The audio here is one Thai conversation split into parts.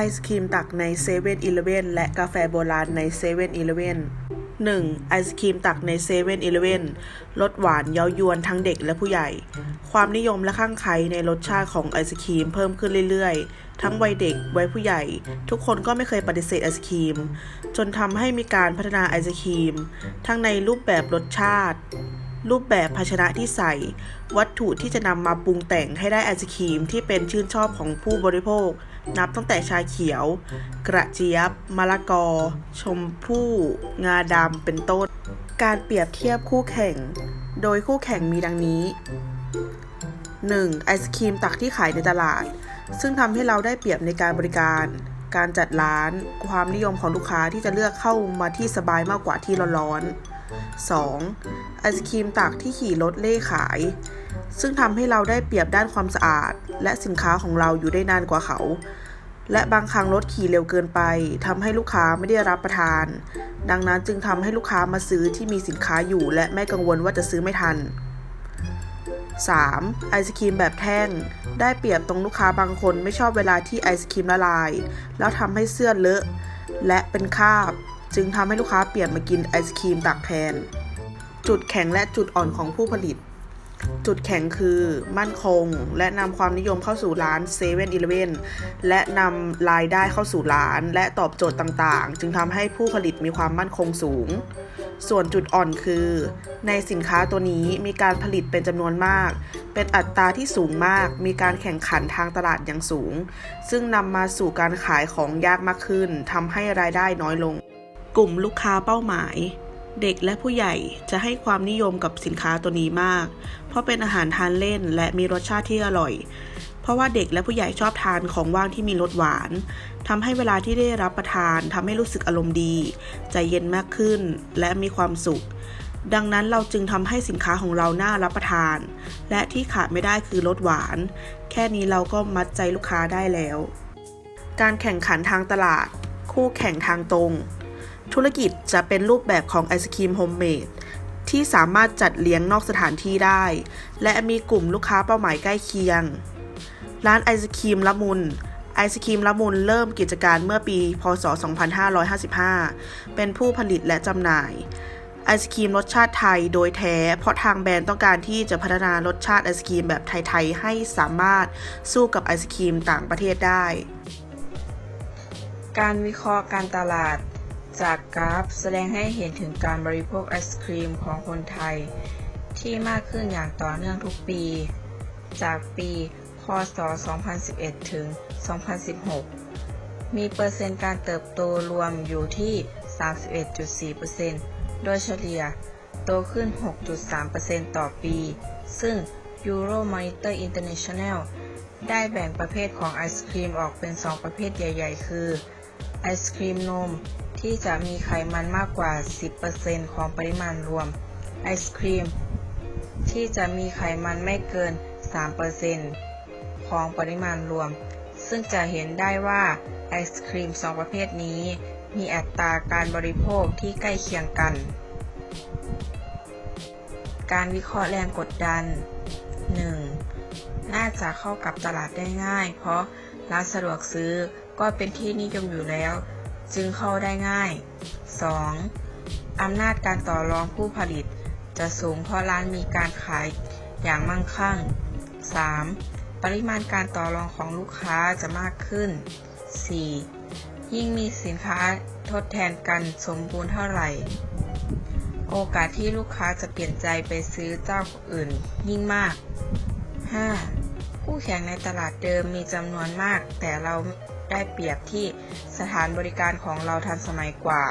อศครีมตักใน7 e เ e ่ e อและกาแฟโบราณใน7 e เ e ่ e อ 1. ไอศครีมตักใน7 e เ e ่ e อรสหวานเย้ายวนทั้งเด็กและผู้ใหญ่ ความนิยมและข้างใครในรสชาติของไอศครีมเพิ่มขึ้นเรื่อยๆ ทั้งวัยเด็กวัยผู้ใหญ่ ทุกคนก็ไม่เคยปฏิเสธไอศครีม จนทำให้มีการพัฒนาไอศครีม ทั้งในรูปแบบรสชาติ รูปแบบภาชนะที่ใส่ วัตถุที่จะนำมาปรุงแต่งให้ได้ไอศครีมที่เป็นชื่นชอบของผู้บริโภค นับตั้งแต่ชาเขียว กระเจี๊ยบ มะละกอ ชมพู่ งาดำ เป็นต้น การเปรียบเทียบคู่แข่ง โดยคู่แข่งมีดังนี้ 1. ไอศครีมตักที่ขายในตลาด ซึ่งทำให้เราได้เปรียบในการบริการ การจัดร้าน ความนิยมของลูกค้าที่จะเลือกเข้ามาที่สบายมากกว่าที่ร้อนๆ 2. ไอศครีมตักที่ขี่รถเล่ขาย ซึ่งทำให้เราได้เปรียบด้านความสะอาด และสินค้าของเราอยู่ได้นานกว่าเขา และบางครั้งรถขี่เร็วเกินไปทำให้ลูกค้าไม่ได้รับประทาน ดังนั้นจึงทำให้ลูกค้ามาซื้อที่มีสินค้าอยู่ และไม่กังวลว่าจะซื้อไม่ทัน 3. ไอศครีมแบบแท่ง ได้เปรียบตรงลูกค้าบางคนไม่ชอบเวลาที่ไอศครีมละลาย แล้วทำให้เสื้อเลอะ และเป็นคราบ จึงทำให้ลูกค้าเปลี่ยนมากินไอศครีมตักแทน จุดแข็งและจุดอ่อนของผู้ผลิต จุดแข็งคือมั่นคง และนำความนิยมเข้าสู่ร้าน7 e เ e ่ e อและนำรายได้เข้าสู่ร้าน และตอบโจทย์ต่างๆ จึงทำให้ผู้ผลิตมีความมั่นคงสูง ส่วนจุดอ่อนคือ ในสินค้าตัวนี้มีการผลิตเป็นจำนวนมาก เป็นอัตราที่สูงมาก มีการแข่งขันทางตลาดอย่างสูง ซึ่งนำมาสู่การขายของยากมากขึ้นทำให้รายได้น้อยลง กลุ่มลูกค้าเป้าหมาย เด็กและผู้ใหญ่จะให้ความนิยมกับสินค้าตัวนี้มาก เพราะเป็นอาหารทานเล่นและมีรสชาติที่อร่อย เพราะว่าเด็กและผู้ใหญ่ชอบทานของว่างที่มีรสหวานทำให้เวลาที่ได้รับประทานทำให้รู้สึกอารมณ์ดี ใจเย็นมากขึ้น และมีความสุข ดังนั้นเราจึงทำให้สินค้าของเราน่ารับประทาน และที่ขาดไม่ได้คือรสหวาน แค่นี้เราก็มัดใจลูกค้าได้แล้ว การแข่งขันทางตลาด คู่แข่งทางตรง ธุรกิจจะเป็นรูปแบบของไอศครีมโฮมเมดที่สามารถจัดเลี้ยงนอกสถานที่ได้ และมีกลุ่มลูกค้าเป้าหมายใกล้เคียง ร้านไอศครีมละมุนไอศครีมละมุนเริ่มกิจการเมื่อปี พศ 2555 เป็นผู้ผลิตและจำหน่าย ไอศครีมรสชาติไทยโดยแท้ เพราะทางแบรนด์ต้องการที่จะพัฒนารสชาติไอศครีมแบบไทย ๆ ให้สามารถสู้กับไอศครีมต่างประเทศได้ การวิเคราะห์การตลาด จากกราฟแสดงให้เห็นถึงการบริโภคไอศครีมของคนไทย ที่มากขึ้นอย่างต่อเนื่องทุกปี จากปี พศ 2011 ถึง 2016 มีเปอร์เซ็นต์การเติบโตรวมอยู่ที่ 31.4%โดยเฉลี่ยโตขึ้น 6.3%ต่อปี ซึ่ง Euromonitor International ได้แบ่งประเภทของไอศครีมออกเป็น 2 ประเภทใหญ่ ๆ คือ ไอศครีมนม ที่จะมีไขมันมากกว่า 10%ของปริมาณรวม ไอศครีม ที่จะมีไขมันไม่เกิน 3%ของปริมาณรวม ซึ่งจะเห็นได้ว่าไอศครีม2ประเภทนี้ มีอัตราการบริโภคที่ใกล้เคียงกัน การวิเคราะห์แรงกดดัน 1. น่าจะเข้ากับตลาดได้ง่าย เพราะร้านสะดวกซื้อก็เป็นที่นิยมอยู่แล้ว จึงเข้าได้ง่าย 2. อำนาจการต่อรองผู้ผลิต จะสูงเพราะร้านมีการขายอย่างมั่งคั่ง 3. ปริมาณการต่อรองของลูกค้าจะมากขึ้น 4. ยิ่งมีสินค้าทดแทนกันสมบูรณ์เท่าไหร่ โอกาสที่ลูกค้าจะเปลี่ยนใจไปซื้อเจ้าอื่นยิ่งมาก 5. ผู้แข่งในตลาดเดิมมีจำนวนมาก แต่เรา ได้เปรียบที่สถานบริการของเราทันสมัยกว่า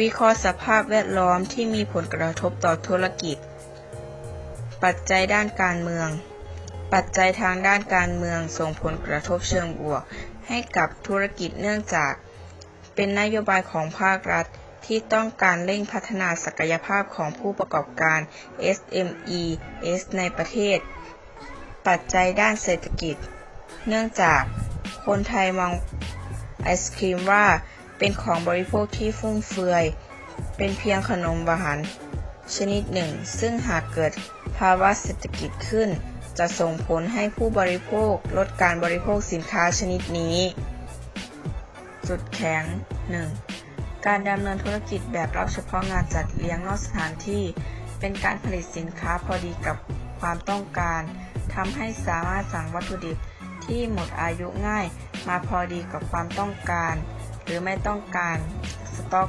วิเคราะห์สภาพแวดล้อมที่มีผลกระทบต่อธุรกิจ ปัจจัยด้านการเมือง ปัจจัยทางด้านการเมืองส่งผลกระทบเชิงบวก ให้กับธุรกิจเนื่องจาก เป็นนโยบายของภาครัฐที่ต้องการเร่งพัฒนาศักยภาพของผู้ประกอบการ SMEs ในประเทศ ปัจจัยด้านเศรษฐกิจ เนื่องจาก คนไทยมองไอศครีมว่าเป็นของบริโภคที่ฟุ่มเฟือย เป็นเพียงขนมหวาน ชนิดหนึ่ง ซึ่งหากเกิดภาวะเศรษฐกิจขึ้น จะส่งผลให้ผู้บริโภคลดการบริโภคสินค้าชนิดนี้ จุดแข็ง 1. การดำเนินธุรกิจแบบรับเฉพาะงานจัดเลี้ยงนอกสถานที่ เป็นการผลิตสินค้าพอดีกับความต้องการทำให้สามารถสั่งวัตถุดิบ ที่หมดอายุง่าย มาพอดีกับความต้องการ หรือไม่ต้องการสต็อก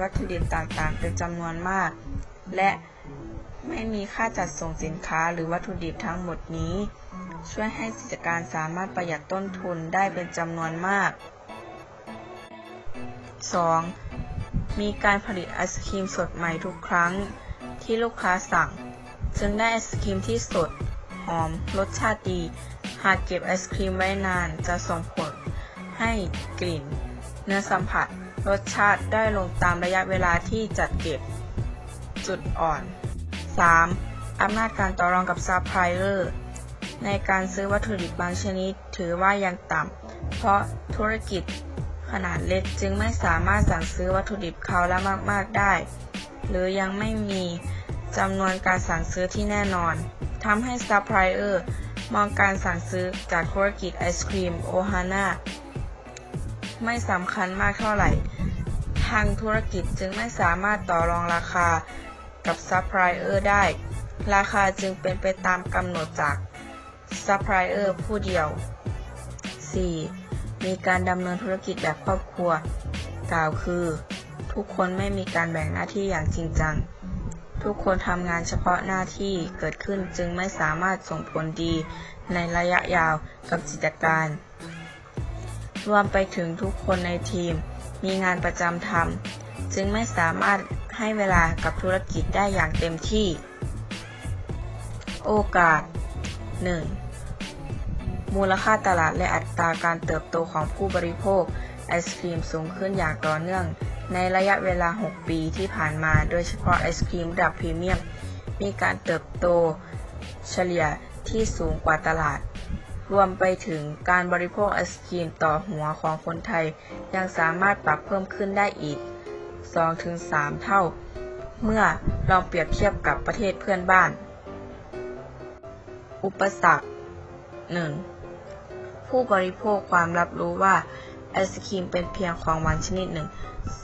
วัตถุดิบต่างๆ เป็นจำนวนมาก และไม่มีค่าจัดส่งสินค้าหรือวัตถุดิบทั้งหมดนี้ ช่วยให้กิจการสามารถประหยัดต้นทุนได้เป็นจำนวนมาก 2. มีการผลิตไอศครีมสดใหม่ทุกครั้งที่ลูกค้าสั่ง จึงได้ไอศครีมที่สด หอม รสชาติดี หากเก็บไอศครีมไว้นานจะส่งผลให้กลิ่น เนื้อสัมผัส รสชาติได้ลงตามระยะเวลาที่จัดเก็บ จุดอ่อน 3. อำนาจการต่อรองกับซัพพลายเออร์ในการซื้อวัตถุดิบบางชนิดถือว่ายังต่ำ เพราะธุรกิจขนาดเล็กจึงไม่สามารถสั่งซื้อวัตถุดิบเขาและมาก ๆ ได้ หรือยังไม่มีจำนวนการสั่งซื้อที่แน่นอน ทำให้ซัพพลายเออร์มองการสั่งซื้อจากธุรกิจไอศครีมโอฮาน่าไม่สำคัญมากเท่าไหร่ ทางธุรกิจจึงไม่สามารถต่อรองราคากับซัพพลายเออร์ได้ ราคาจึงเป็นไปตามกำหนดจากซัพพลายเออร์ผู้เดียว 4. มีการดำเนินธุรกิจแบบครอบครัว กล่าวคือ ทุกคนไม่มีการแบ่งหน้าที่อย่างจริงจัง ทุกคนทำงานเฉพาะหน้าที่เกิดขึ้นจึงไม่สามารถส่งผลดีในระยะยาวกับกิจการ รวมไปถึงทุกคนในทีม มีงานประจำทำจึงไม่สามารถให้เวลากับธุรกิจได้อย่างเต็มที่ โอกาส 1. มูลค่าตลาดและอัตราการเติบโตของผู้บริโภคไอศครีมสูงขึ้นอย่างต่อเนื่อง ในระยะเวลา 6 ปีที่ผ่านมา โดยเฉพาะไอศครีมระดับพรีเมียม มีการเติบโตเฉลี่ยที่สูงกว่าตลาด รวมไปถึงการบริโภคไอศครีมต่อหัวของคนไทย ยังสามารถปรับเพิ่มขึ้นได้อีก 2-3 เท่า เมื่อลองเปรียบเทียบกับประเทศเพื่อนบ้าน อุปสรรค 1. ผู้บริโภคความรับรู้ว่า ไอศครีมเป็นเพียงของหวานชนิดหนึ่ง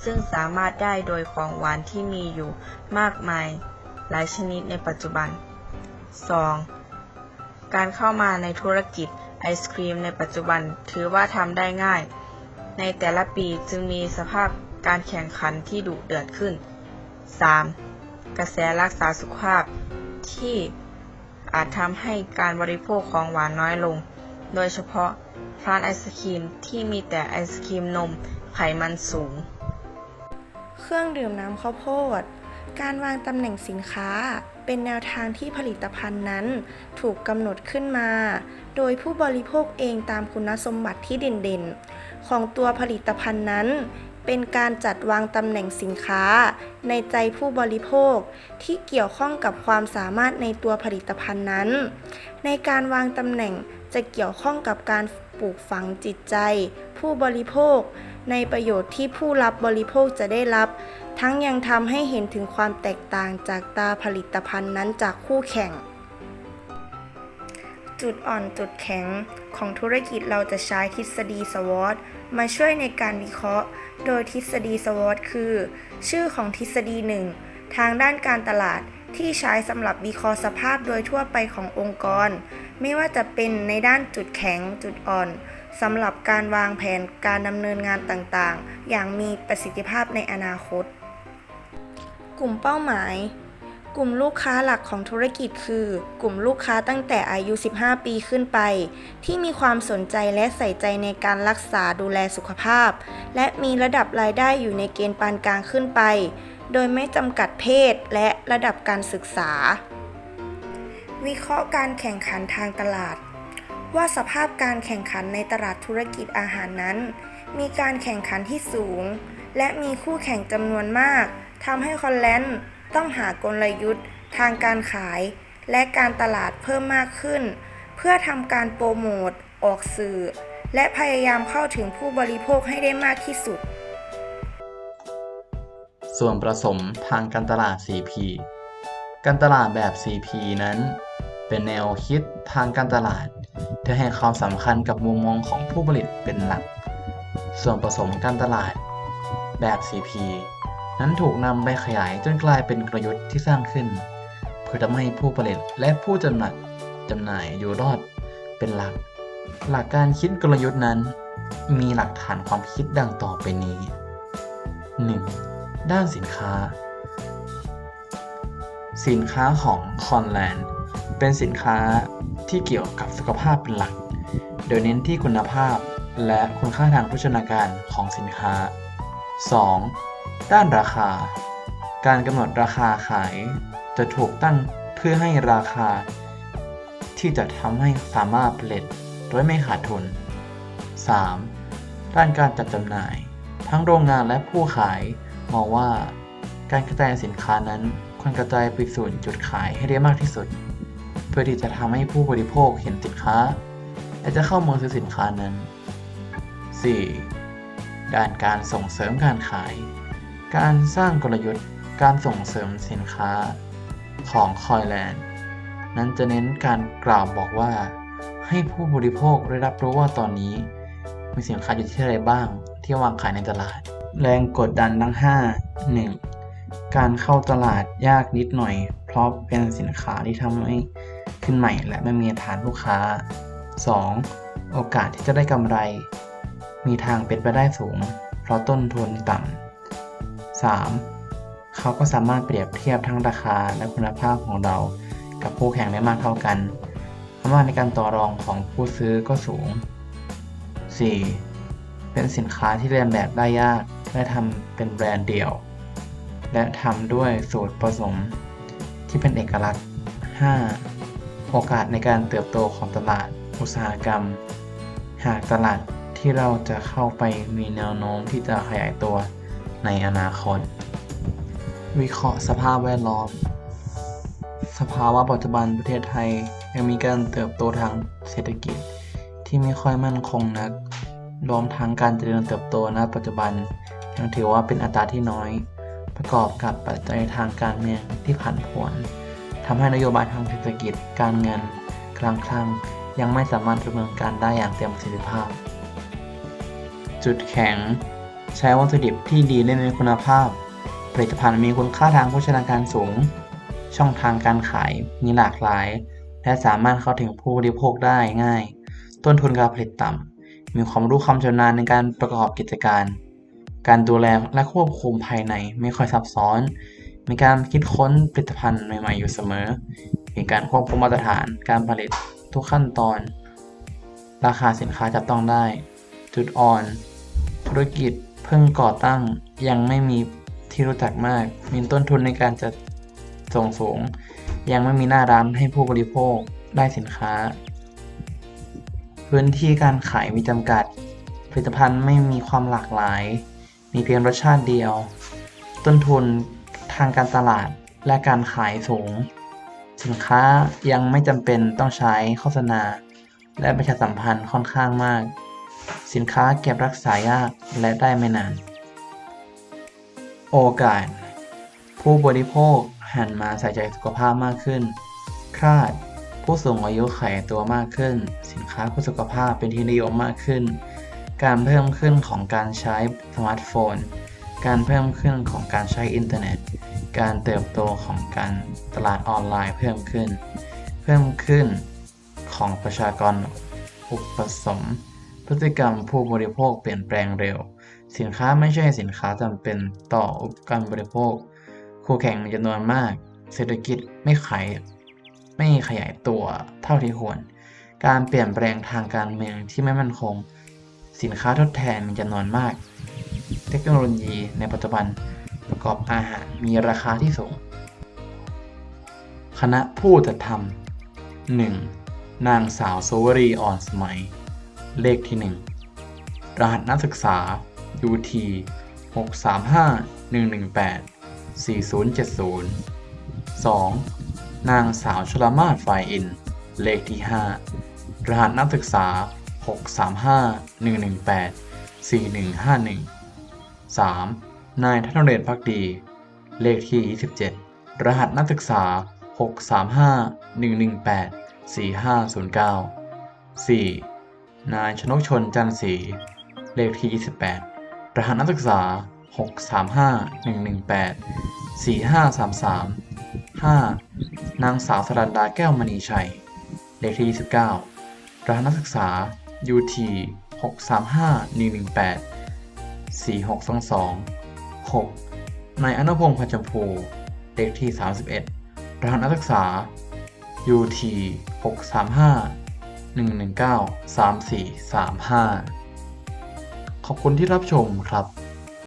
ซึ่งสามารถได้โดยของหวานที่มีอยู่มากมายหลายชนิดในปัจจุบัน 2. การเข้ามาในธุรกิจไอศครีมในปัจจุบันถือว่าทำได้ง่าย ในแต่ละปีจึงมีสภาพการแข่งขันที่ดุเดือดขึ้น 3. กระแสรักษาสุขภาพที่อาจทำให้การบริโภคของหวานน้อยลง โดยเฉพาะร้านไอศครีมที่มีแต่ไอศครีมนมไขมันสูง เครื่องดื่มน้ำข้าวโพด การวางตำแหน่งสินค้าเป็นแนวทางที่ผลิตภัณฑ์นั้น ถูกกำหนดขึ้นมา โดยผู้บริโภคเองตามคุณสมบัติที่เด่นๆ ของตัวผลิตภัณฑ์นั้น เป็นการจัดวางตำแหน่งสินค้า ในใจผู้บริโภคที่เกี่ยวข้องกับความสามารถในตัวผลิตภัณฑ์นั้น ในการวางตำแหน่ง จะเกี่ยวข้องกับการปลูกฝังจิตใจ ผู้บริโภค ในประโยชน์ที่ผู้รับบริโภคจะได้รับ ทั้งยังทำให้เห็นถึงความแตกต่างจากตาผลิตภัณฑ์นั้นจากคู่แข่ง จุดอ่อนจุดแข็งของธุรกิจเราจะใช้ทฤษฎีสวอตมาช่วยในการวิเคราะห์ โดยทฤษฎีสวอตคือ ชื่อของทฤษฎีหนึ่งทางด้านการตลาดที่ใช้สำหรับวิเคราะห์สภาพโดยทั่วไปขององค์กร ไม่ว่าจะเป็นในด้านจุดแข็งจุดอ่อนสำหรับการวางแผนการดำเนินงานต่างๆ อย่างมีประสิทธิภาพในอนาคต กลุ่มเป้าหมาย กลุ่มลูกค้าหลักของธุรกิจคือ กลุ่มลูกค้าตั้งแต่อายุ 15 ปีขึ้นไป ที่มีความสนใจและใส่ใจในการรักษาดูแลสุขภาพ และมีระดับรายได้อยู่ในเกณฑ์ปานกลางขึ้นไป โดยไม่จำกัดเพศและระดับการศึกษา วิเคราะห์การแข่งขันทางตลาด ว่าสภาพการแข่งขันในตลาดธุรกิจอาหารนั้น มีการแข่งขันที่สูง และมีคู่แข่งจำนวนมากทำให้คอนแลนด์ต้องหากลยุทธ์ ทางการขาย และการตลาดเพิ่มมากขึ้น เพื่อทำการโปรโมท ออกสื่อ และพยายามเข้าถึงผู้บริโภคให้ได้มากที่สุด ส่วนผสมทางการตลาด 4P การตลาดแบบ 4P นั้น เป็นแนวคิดทางการตลาดที่ให้ความสำคัญกับมุมมองของผู้ผลิตเป็นหลัก ส่วนผสมการตลาด แบบ CP นั้นถูกนำไปขยายจนกลายเป็นกลยุทธ์ที่สร้างขึ้น เพื่อทำให้ผู้ผลิตและผู้จำหน่ายจำหน่ายอยู่รอดเป็นหลัก หลักการคิดกลยุทธ์นั้น มีหลักฐานความคิดดังต่อไปนี้ 1. ด้านสินค้า สินค้าของคอนแลนด์ เป็นสินค้าที่เกี่ยวกับสุขภาพเป็นหลัก โดยเน้นที่คุณภาพและคุณค่าทางโภชนาการของสินค้า 2. ด้านราคา การกำหนดราคาขายจะถูกตั้งเพื่อให้ราคา ที่จะทำให้สามารถผลิตโดยไม่ขาดทุน 3. ด้านการจัดจำหน่าย ทั้งโรงงานและผู้ขายมองว่า การกระจายสินค้านั้นควรกระจายไปสู่จุดขายให้ได้มากที่สุด เพื่อที่จะทำให้ผู้บริโภคเห็นสินค้า และจะเข้ามาซื้อสินค้านั้น 4. ด้านการส่งเสริมการขาย การสร้างกลยุทธ์การส่งเสริมสินค้าของคอยแลนด์นั้นจะเน้นการกล่าวบอกว่า ให้ผู้บริโภคได้รับรู้ว่าตอนนี้ มีสินค้าอยู่ที่ใดบ้างที่วางขายในตลาด แรงกดดันทั้ง 5 1. การเข้าตลาดยากนิดหน่อย เพราะเป็นสินค้าที่ทำให้ ขึ้นใหม่ และไม่มีฐานลูกค้า 2. โอกาสที่จะได้กำไร มีทางเป็นไปได้สูง เพราะต้นทุนต่ำ 3. เขาก็สามารถเปรียบเทียบทั้งราคาและคุณภาพของเรา กับคู่แข่งได้มากเท่ากันอำนาจในการต่อรองของผู้ซื้อก็สูง 4. เป็นสินค้าที่เรียนแบบได้ยากและทำเป็นแบรนด์เดี่ยว และทำด้วยสูตรผสมที่เป็นเอกลักษณ์ 5. โอกาสในการเติบโตของตลาดอุตสาหกรรม หากตลาดที่เราจะเข้าไปมีแนวโน้มที่จะขยายตัวในอนาคต วิเคราะห์สภาพแวดล้อม สภาวะปัจจุบันประเทศไทยยังมีการเติบโตทางเศรษฐกิจที่ไม่ค่อยมั่นคงนัก รวมทั้งการเจริญเติบโตณปัจจุบันยังถือว่าเป็นอัตราที่น้อย ประกอบกับปัจจัยทางการเมืองที่ผันผวน ทำให้นโยบายทางเศรษฐกิจ การเงินคลังคลังยังไม่สามารถดำเนินการได้อย่างเต็มประสิทธิภาพ จุดแข็ง ใช้วัตถุดิบที่ดีและมีคุณภาพ ผลิตภัณฑ์มีคุณค่าทางโภชนาการสูง ช่องทางการขายมีหลากหลาย และสามารถเข้าถึงผู้บริโภคได้ง่าย ต้นทุนการผลิตต่ำ มีความรู้ความชำนาญในการประกอบกิจการ การดูแลและควบคุมภายในไม่ค่อยซับซ้อน มีการคิดค้นผลิตภัณฑ์ใหม่ ๆ อยู่เสมอ มีการควบคุมมาตรฐานการผลิตทุกขั้นตอน ราคาสินค้าจับต้องได้ จุดอ่อน ธุรกิจเพิ่งก่อตั้งยังไม่มีที่รู้จักมาก มีต้นทุนในการจะส่งสูง ยังไม่มีหน้าร้านให้ผู้บริโภคได้สินค้า พื้นที่การขายมีจำกัด ผลิตภัณฑ์ไม่มีความหลากหลาย มีเพียงรสชาติเดียว ต้นทุนางการตลาดและการขายสูง สินค้ายังไม่จำเป็นต้องใช้โฆษณา และประชาสัมพันธ์ค่อนข้างมาก สินค้าเก็บรักษายากและได้ไม่นาน โอกาส ผู้บริโภคหันมาใส่ใจสุขภาพมากขึ้น คาด ผู้สูงอายุขายตัวมากขึ้น สินค้าเพื่อสุขภาพเป็นที่นิยมมากขึ้น การเพิ่มขึ้นของการใช้สมาร์ทโฟน การเพิ่มขึ้นของการใช้อินเทอร์เน็ต การเติบโตของการตลาดออนไลน์เพิ่มขึ้น เพิ่มขึ้นของประชากรอุปสม พฤติกรรมผู้บริโภคเปลี่ยนแปลงเร็ว สินค้าไม่ใช่สินค้าจำเป็นต่ออุปกรณ์บริโภค คู่แข่งมีจำนวนมาก เศรษฐกิจไม่ขายไม่ขยายตัวเท่าที่ควร การเปลี่ยนแปลงทางการเมืองที่ไม่มั่นคง สินค้าทดแทนมีจำนวนมาก เทคโนโลยีในปัจจุบันประกอบอาหารมีราคาที่สูง คณะผู้จัดทำ 1. นางสาวโซวรีอ่อนสมัย เลขที่1รหัสนักศึกษา UT 635 118 4070 2. นางสาวชลมาศไฟอิน เลขที่ 5 รหัสนักศึกษา 635 118 4151 3. นายธนเดชพักดี เลขที่ 27 รหัสนักศึกษา 635 118 4509 4. นายชนกชนจันทร์ศรีเลขที่ 28 รหัสนักศึกษา 635 118 4533 5. นางสาวสรันดาแก้วมณีชัย เลขที่ 29 รหัสนักศึกษา UT 635 118 4622 6. นายอนุพงษ์พันจมพูเลขที่ 31 รหัสนักศึกษา UT 635 119 3435 ขอบคุณที่รับชมครับ